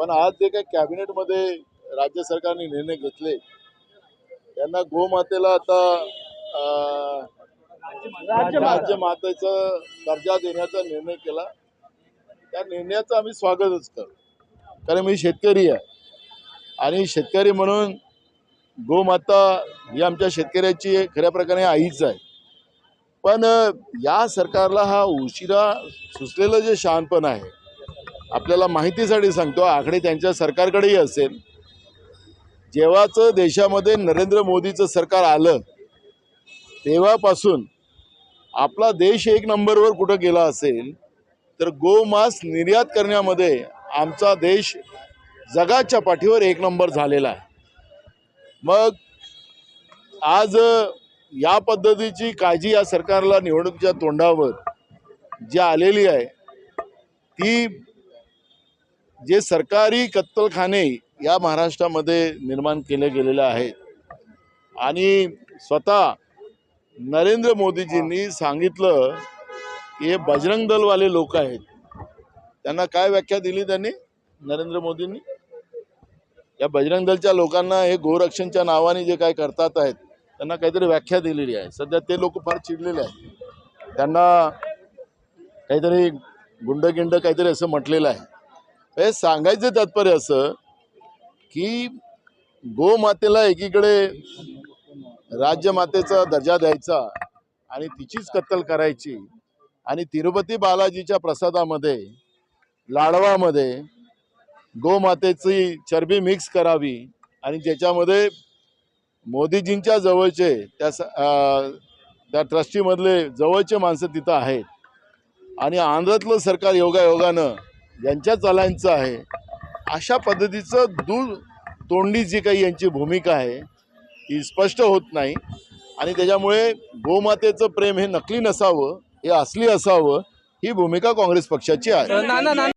पण आज जे काही कॅबिनेटमध्ये राज्य सरकारने निर्णय घेतले त्यांना गोमातेला आता अं, राज्यमातेचा दर्जा देण्याचा निर्णय केला. त्या निर्णयाचं आम्ही स्वागतच करतो कारण मी शेतकरी आहे. आणि शेतकरी म्हणून गोमाता ही आमच्या शेतकऱ्याची खऱ्या प्रकारे आईच आहे. पण या सरकारला हा उशिरा सुचलेलं जे शहाणपण आहे आपल्याला माहितीसाठी सांगतो आकडे त्यांच्या सरकारकडेही असेल. जेव्हाचं देशामध्ये नरेंद्र मोदीचं सरकार आलं तेव्हापासून आपला देश एक नंबरवर कुठं गेला असेल तर गोमांस निर्यात करण्यामध्ये आमचा देश जगाच्या पाठीवर एक नंबर झालेला आहे. मग आज या पद्धतीची काळजी या सरकारला निवडणुकीच्या तोंडावर जी आलेली आहे ती जे सरकारी कत्तलखाने या महाराष्ट्रामध्ये निर्माण केले गेलेले आहेत आणि स्वतः नरेंद्र मोदीजींनी सांगितलं की हे बजरंग दलवाले लोक आहेत. त्यांना काय व्याख्या दिली त्यांनी नरेंद्र मोदींनी? या बजरंग दलच्या लोकांना हे गोरक्षणच्या नावाने जे काय करतात आहेत त्यांना काहीतरी व्याख्या दिलेली आहे. सध्या ते लोक फार चिडलेले आहेत. त्यांना काहीतरी गुंडगिंड काहीतरी असं म्हटलेलं आहे. हे सांगायचं तात्पर्य असं की गोमातेला एकीकडे राज्यमातेचा दर्जा द्यायचा आणि तिचीच कत्तल करायची आणि तिरुपती बालाजीच्या प्रसादामध्ये लाडवामध्ये गोमातेची चरबी मिक्स करावी आणि ज्याच्यामध्ये मोदीजींच्या जवळचे त्या त्या ट्रस्टीमधले जवळचे माणसं तिथं आहेत. आणि आंध्रातलं सरकार योगायोगानं यांच्या चालांचं आहे. अशा पद्धतीचं दूर तोंडी जी काही यांची भूमिका आहे ती स्पष्ट होत नाही. आणि त्याच्यामुळे गोमातेचं प्रेम हे नकली नसावं हे असली असावं ही भूमिका काँग्रेस पक्षाची आहे.